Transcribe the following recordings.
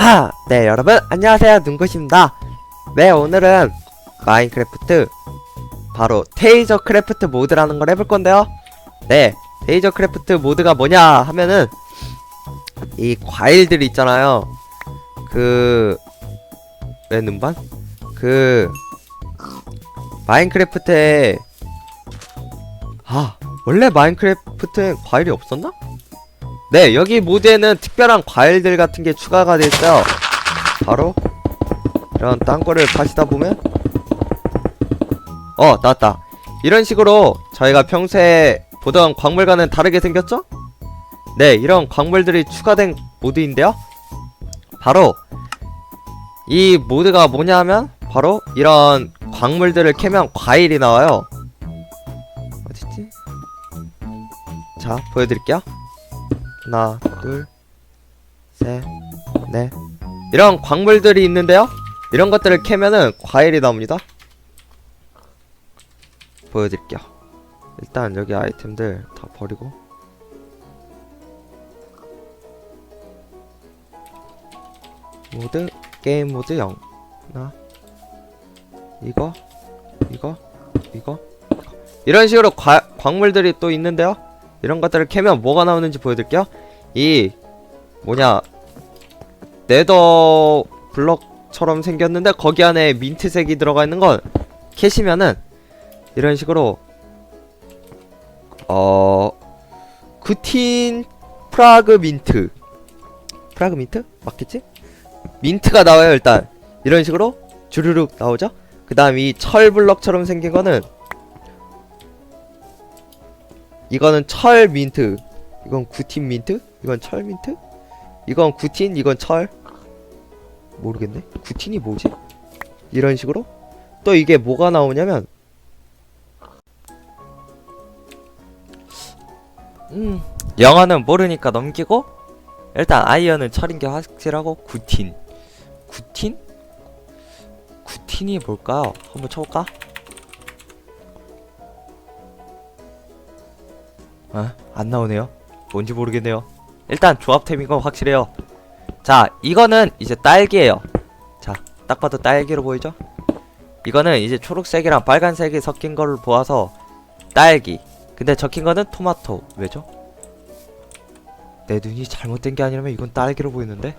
아, 네, 여러분, 안녕하세요. 눈꽃입니다. 네, 오늘은 마인크래프트, 바로 테이저 크래프트 모드라는 걸 해볼 건데요. 네, 테이저 크래프트 모드가 뭐냐 하면은, 이 과일들 있잖아요. 그, 왜 눈반? 그, 마인크래프트에, 아, 원래 마인크래프트엔 과일이 없었나? 네, 여기 모드에는 특별한 과일들 같은 게 추가가 돼 있어요. 바로 이런 땅굴을 파시다 보면 어, 나왔다. 이런 식으로 저희가 평소에 보던 광물과는 다르게 생겼죠? 네, 이런 광물들이 추가된 모드인데요. 바로 이 모드가 뭐냐면 바로 이런 광물들을 캐면 과일이 나와요. 어딨지? 자, 보여드릴게요. 하나, 둘, 셋, 넷. 이런 광물들이 있는데요. 이런 것들을 캐면은 과일이 나옵니다. 보여드릴게요. 일단 여기 아이템들 다 버리고. 모드 게임 모드 0 하나 이거 이거 이거 이런 식으로 과, 광물들이 또 있는데요 이런 것들을 캐면 뭐가 나오는지 보여드릴게요. 이 뭐냐 네더 블럭처럼 생겼는데 거기 안에 민트색이 들어가 있는 건 캐시면은 이런 식으로 어 구틴 프라그 민트 프라그 민트 맞겠지? 민트가 나와요 일단 이런 식으로 주르륵 나오죠. 그 다음 이 철 블럭처럼 생긴 거는 이거는 철 민트. 이건 구틴 민트? 이건 철 민트? 이건 구틴 이건 철? 모르겠네. 구틴이 뭐지? 이런 식으로? 또 이게 뭐가 나오냐면 음 영어는 모르니까 넘기고 일단 아이언은 철인 게 확실하고 구틴. 구틴? 구틴이 뭘까요 한번 쳐볼까 아, 안 나오네요. 뭔지 모르겠네요. 일단 조합템인 건 확실해요. 자, 이거는 이제 딸기예요. 자, 딱 봐도 딸기로 보이죠? 이거는 이제 초록색이랑 빨간색이 섞인 거를 보아서 딸기. 근데 적힌 거는 토마토. 왜죠? 내 눈이 잘못된 게 아니라면 이건 딸기로 보이는데?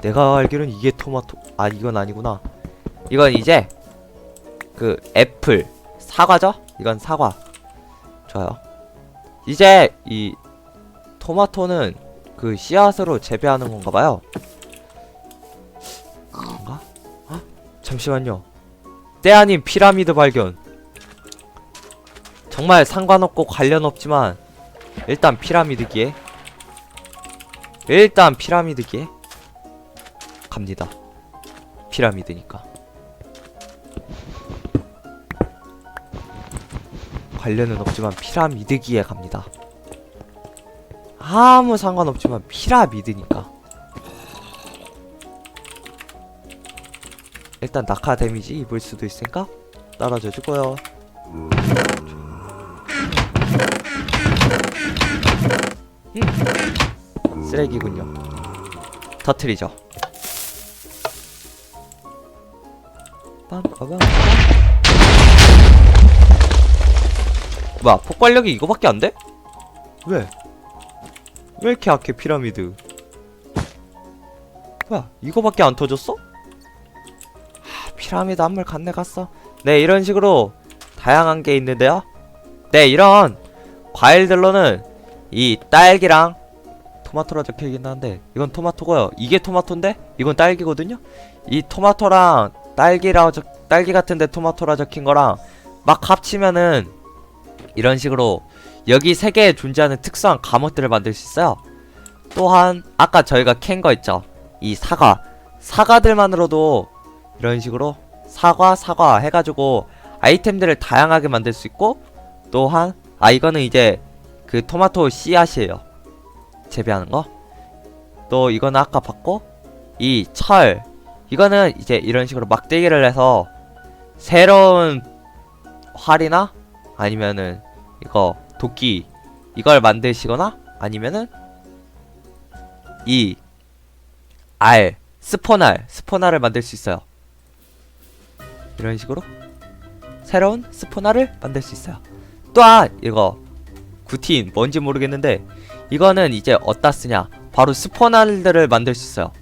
내가 알기로는 이게 토마토. 아, 이건 아니구나. 이건 이제 그 애플, 사과죠? 이건 사과. 좋아요. 이제 이 토마토는 그 씨앗으로 재배하는 건가 봐요. 그런가? 아, 잠시만요. 때 아닌 피라미드 발견. 정말 상관없고 관련 없지만 일단 피라미드기에 일단 피라미드기에 갑니다. 피라미드니까. 관련은 없지만 피라미드기에 갑니다. 아무 상관없지만 피라미드니까. 일단 낙하 데미지 입을 수도 있으니까 떨어져 주고요. 음. 쓰레기군요. 터트리죠. 빰빠밤. 뭐야 폭발력이 이거밖에 안 돼? 왜? 왜 이렇게 약해 피라미드 뭐야 이거밖에 안 터졌어? 아, 피라미드 한물 갔네 갔어 네 이런 식으로 다양한 게 있는데요 네 이런 과일들로는 이 딸기랑 토마토라 적혀있긴 한데 이건 토마토고요 이게 토마토인데 이건 딸기거든요 이 토마토랑 딸기라 적, 딸기 같은데 토마토라 적힌 거랑 막 합치면은 이런 식으로 여기 세계에 존재하는 특수한 감옷들을 만들 수 있어요. 또한 아까 저희가 캔 거 있죠. 이 사과. 사과들만으로도 이런 식으로 사과 사과 해가지고 아이템들을 다양하게 만들 수 있고 또한 아 이거는 이제 그 토마토 씨앗이에요. 재배하는 거. 또 이거는 아까 봤고 이 철. 이거는 이제 이런 식으로 막대기를 해서 새로운 활이나 아니면은 이거 도끼 이걸 만드시거나 아니면은 이 알, 스포날, 스포날을 만들 수 있어요. 이런 식으로 새로운 스포날을 만들 수 있어요. 또한 이거 구틴 뭔지 모르겠는데 이거는 이제 어디다 쓰냐? 바로 스포날들을 만들 수 있어요.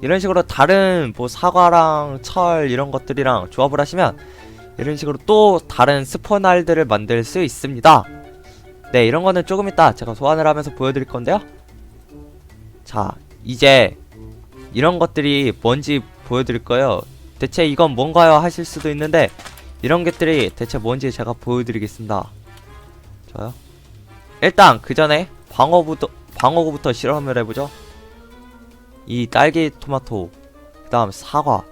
이런 식으로 다른 뭐 사과랑 철 이런 것들이랑 조합을 하시면 이런 식으로 또 다른 스포날들을 만들 수 있습니다. 네, 이런 거는 조금 이따 제가 소환을 하면서 보여드릴 건데요. 자, 이제 이런 것들이 뭔지 보여드릴 거예요. 대체 이건 뭔가요? 하실 수도 있는데 이런 것들이 대체 뭔지 제가 보여드리겠습니다. 좋아요. 일단 그 전에 방어부터 방어구부터 실험을 해보죠. 이 딸기 토마토, 그 다음 사과,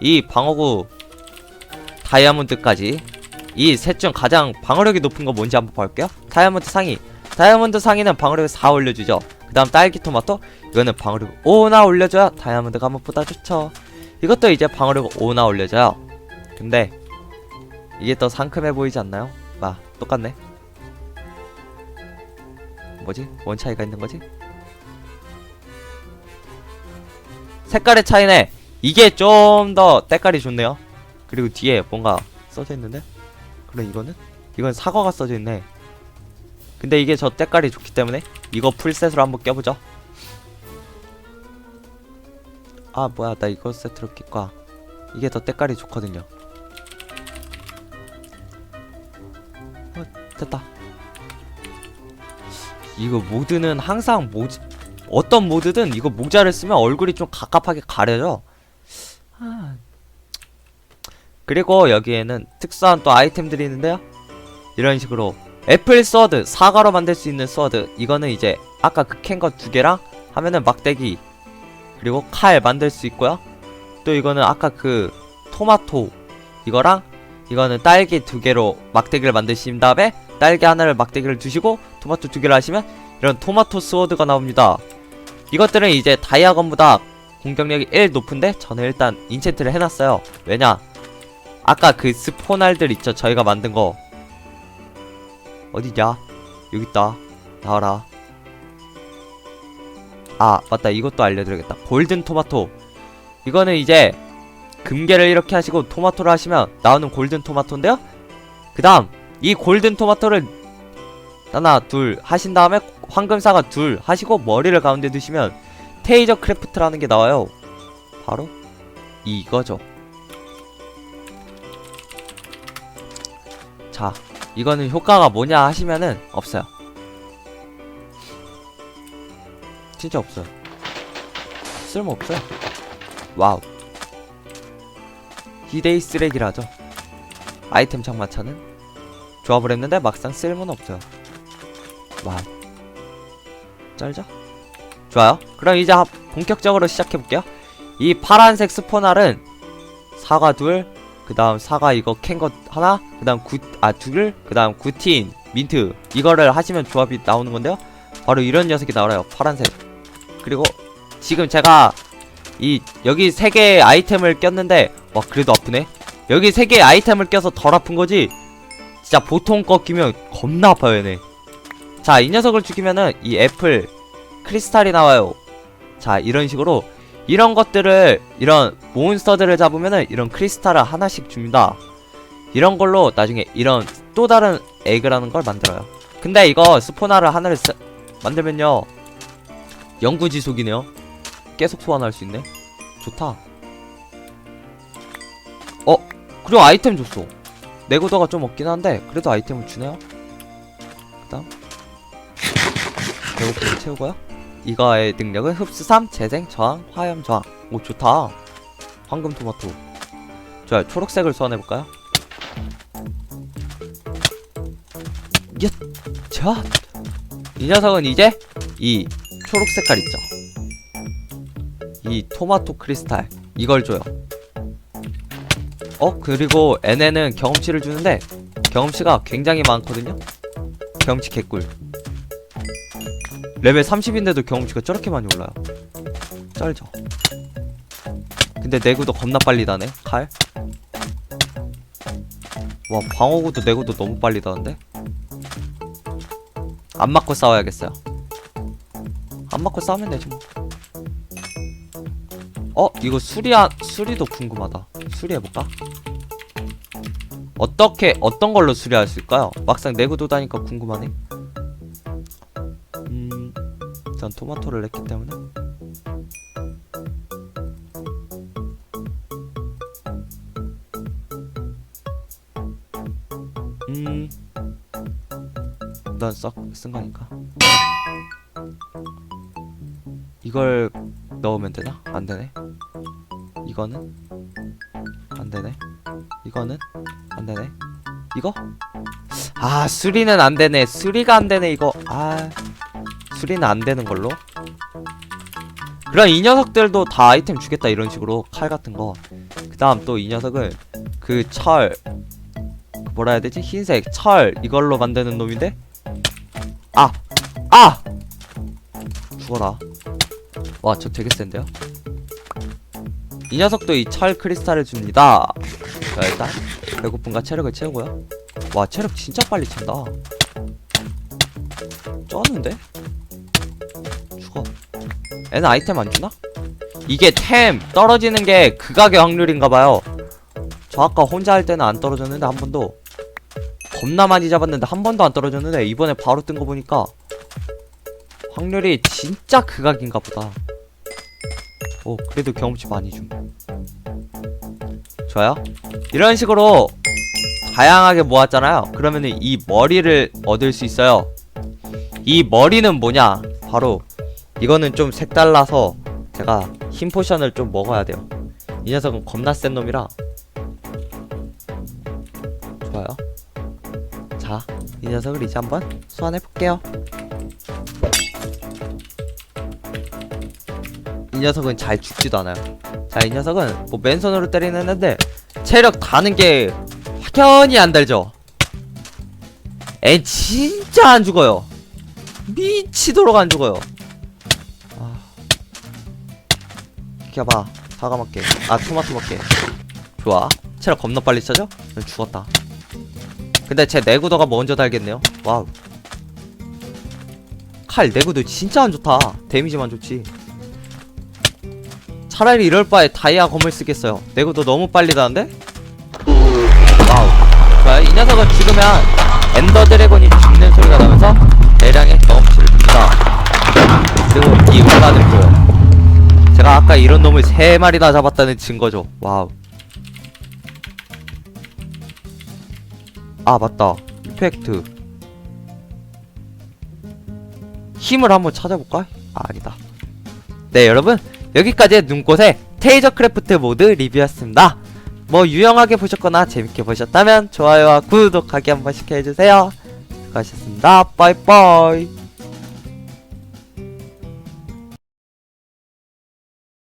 이 방어구 다이아몬드까지 이 셋 중 가장 방어력이 높은 거 뭔지 한번 볼게요. 다이아몬드 상위, 다이아몬드 상위는 방어력을 4 올려주죠. 그 다음 딸기 토마토, 이거는 방어력 5나 올려줘야 다이아몬드가 무엇보다 좋죠. 이것도 이제 방어력 5나 올려줘요. 근데 이게 더 상큼해 보이지 않나요? 마 똑같네. 뭐지? 뭔 차이가 있는 거지? 색깔의 차이네. 이게 좀 더 때깔이 좋네요. 그리고 뒤에 뭔가 써져 있는데? 그럼 이거는? 이건 사과가 써져 있네. 근데 이게 저 때깔이 좋기 때문에 이거 풀셋으로 한번 껴보죠. 아 뭐야 나 이거 세트로 낄 거야. 이게 더 때깔이 좋거든요. 어 됐다. 이거 모드는 항상 모 어떤 모드든 이거 모자를 쓰면 얼굴이 좀 갑갑하게 가려져. 아. 그리고 여기에는 특수한 또 아이템들이 있는데요. 이런 식으로 애플 서드 사과로 만들 수 있는 서드 이거는 이제 아까 그캔거두 개랑 하면은 막대기 그리고 칼 만들 수 있고요. 또 이거는 아까 그 토마토 이거랑 이거는 딸기 두 개로 막대기를 만드신 다음에 딸기 하나를 막대기를 두시고 토마토 두 개를 하시면 이런 토마토 스워드가 나옵니다. 이것들은 이제 다이아건보다 공격력이 1 높은데 저는 일단 인챈트를 해놨어요. 왜냐? 아까 그 스포날들 있죠? 저희가 만든 거. 어디냐? 여기 있다. 나와라. 아, 맞다. 이것도 알려드려야겠다. 골든 토마토. 이거는 이제 금괴를 이렇게 하시고 토마토를 하시면 나오는 골든 토마토인데요. 그 다음, 이 골든 토마토를 하나, 둘 하신 다음에 황금사가 둘 하시고 머리를 가운데 두시면 테이저 크래프트라는 게 나와요. 바로 이거죠. 자, 이거는 효과가 뭐냐 하시면은 없어요. 진짜 없어요. 쓸모 없어요. 와우. 히데이 쓰레기라죠. 아이템 장마차는 조합을 했는데 막상 쓸모는 없어요. 와우. 짤자? 좋아요. 그럼 이제 하- 본격적으로 시작해볼게요. 이 파란색 스포날은 사과 둘, 그 다음 사과 이거 캔 것 하나, 그 다음 구, 아, 둘, 그 다음 구틴, 민트. 이거를 하시면 조합이 나오는 건데요. 바로 이런 녀석이 나와요. 파란색. 그리고 지금 제가 이, 여기 세 개의 아이템을 꼈는데, 와, 그래도 아프네. 여기 세 개의 아이템을 껴서 덜 아픈 거지. 진짜 보통 거 끼면 겁나 아파요, 얘네. 자, 이 녀석을 죽이면은 이 애플 크리스탈이 나와요. 자, 이런 식으로 이런 것들을 이런 몬스터들을 잡으면은 이런 크리스탈을 하나씩 줍니다. 이런 걸로 나중에 이런 또 다른 에그라는 걸 만들어요. 근데 이거 스포나를 하나를 쓰, 만들면요. 영구 지속이네요. 계속 소환할 수 있네. 좋다. 어, 그리고 아이템 줬어. 내구도가 좀 없긴 한데 그래도 아이템을 주네요. 그 다음 배고픔을 채우고요. 이거의 능력은 흡수 3, 재생, 저항, 화염 저항. 오 좋다. 황금 토마토. 좋아요. 초록색을 소환해볼까요? 야, 자. 이 녀석은 이제 이 초록 색깔 있죠. 이 토마토 크리스탈 이걸 줘요. 어 그리고 얘네는 경험치를 주는데 경험치가 굉장히 많거든요. 경험치 개꿀. 레벨 30인데도 경험치가 저렇게 많이 올라요. 쩔죠. 근데 내구도 겁나 빨리 다네. 칼. 와 방어구도 내구도 너무 빨리 다는데. 안 맞고 싸워야겠어요. 안 맞고 싸우면 되지 뭐. 어 이거 수리한 수리도 궁금하다 수리해볼까? 어떻게 어떤 걸로 수리할 수 있을까요? 막상 내구도 다니까 궁금하네 일단 토마토를 냈기 때문에 음 일단 썩쓴 거니까 이걸 넣으면 되나? 안 되네. 이거는 안 되네. 이거는 안 되네. 이거? 아, 수리는 안 되네. 수리가 안 되네, 이거. 아. 수리는 안 되는 걸로. 그럼 이 녀석들도 다 아이템 주겠다 이런 식으로 칼 같은 거. 그 다음 또 이 녀석은 그 철. 그 뭐라 해야 되지? 흰색 철 이걸로 만드는 놈인데. 아. 아. 죽어라. 와, 저 되게 센데요? 이 녀석도 이 철 크리스탈을 줍니다. 자, 일단 배고픔과 체력을 채우고요. 와, 체력 진짜 빨리 찬다. 쩌는데? 죽어. 얘는 아이템 안 주나? 이게 템 떨어지는 게 극악의 확률인가봐요. 저 아까 혼자 할 때는 안 떨어졌는데 한 번도 겁나 많이 잡았는데 한 번도 안 떨어졌는데 이번에 바로 뜬 거 보니까 확률이 진짜 극악인가 보다. 오, 그래도 경험치 많이 줌. 좋아요. 이런 식으로 다양하게 모았잖아요. 그러면은 이 머리를 얻을 수 있어요. 이 머리는 뭐냐? 바로 이거는 좀 색달라서 제가 흰 포션을 좀 먹어야 돼요. 이 녀석은 겁나 센 놈이라. 좋아요. 자, 이 녀석을 이제 한번 소환해 볼게요. 이 녀석은 잘 죽지도 않아요. 자, 이 녀석은 뭐 맨손으로 때리는 애인데 체력 다는 게 확연히 안 달죠. 애 진짜 안 죽어요. 미치도록 안 죽어요. 키워봐. 사과 먹게. 아, 토마토 먹게. 좋아. 체력 겁나 빨리? 난 죽었다. 근데 제 내구도가 먼저 달겠네요. 와우. 칼 내구도 진짜 안 좋다. 데미지만 좋지. 차라리 이럴 바에 다이아 검을 쓰겠어요. 내구도 너무 빨리 다는데? 와우. 좋아요. 이 녀석은 죽으면 엔더 드래곤이 죽는 소리가 나면서 대량의 경험치를 줍니다. 그리고 이 운반을 줘요. 제가 아까 이런 놈을 세 마리나 잡았다는 증거죠. 와우. 아 맞다. 이펙트. 힘을 한번 찾아볼까? 아, 아니다. 네 여러분 여기까지 눈꽃의 테이저 크래프트 모드 리뷰였습니다. 뭐 유용하게 보셨거나 재밌게 보셨다면 좋아요와 구독하기 한 번씩 해주세요. 수고하셨습니다. 빠이빠이.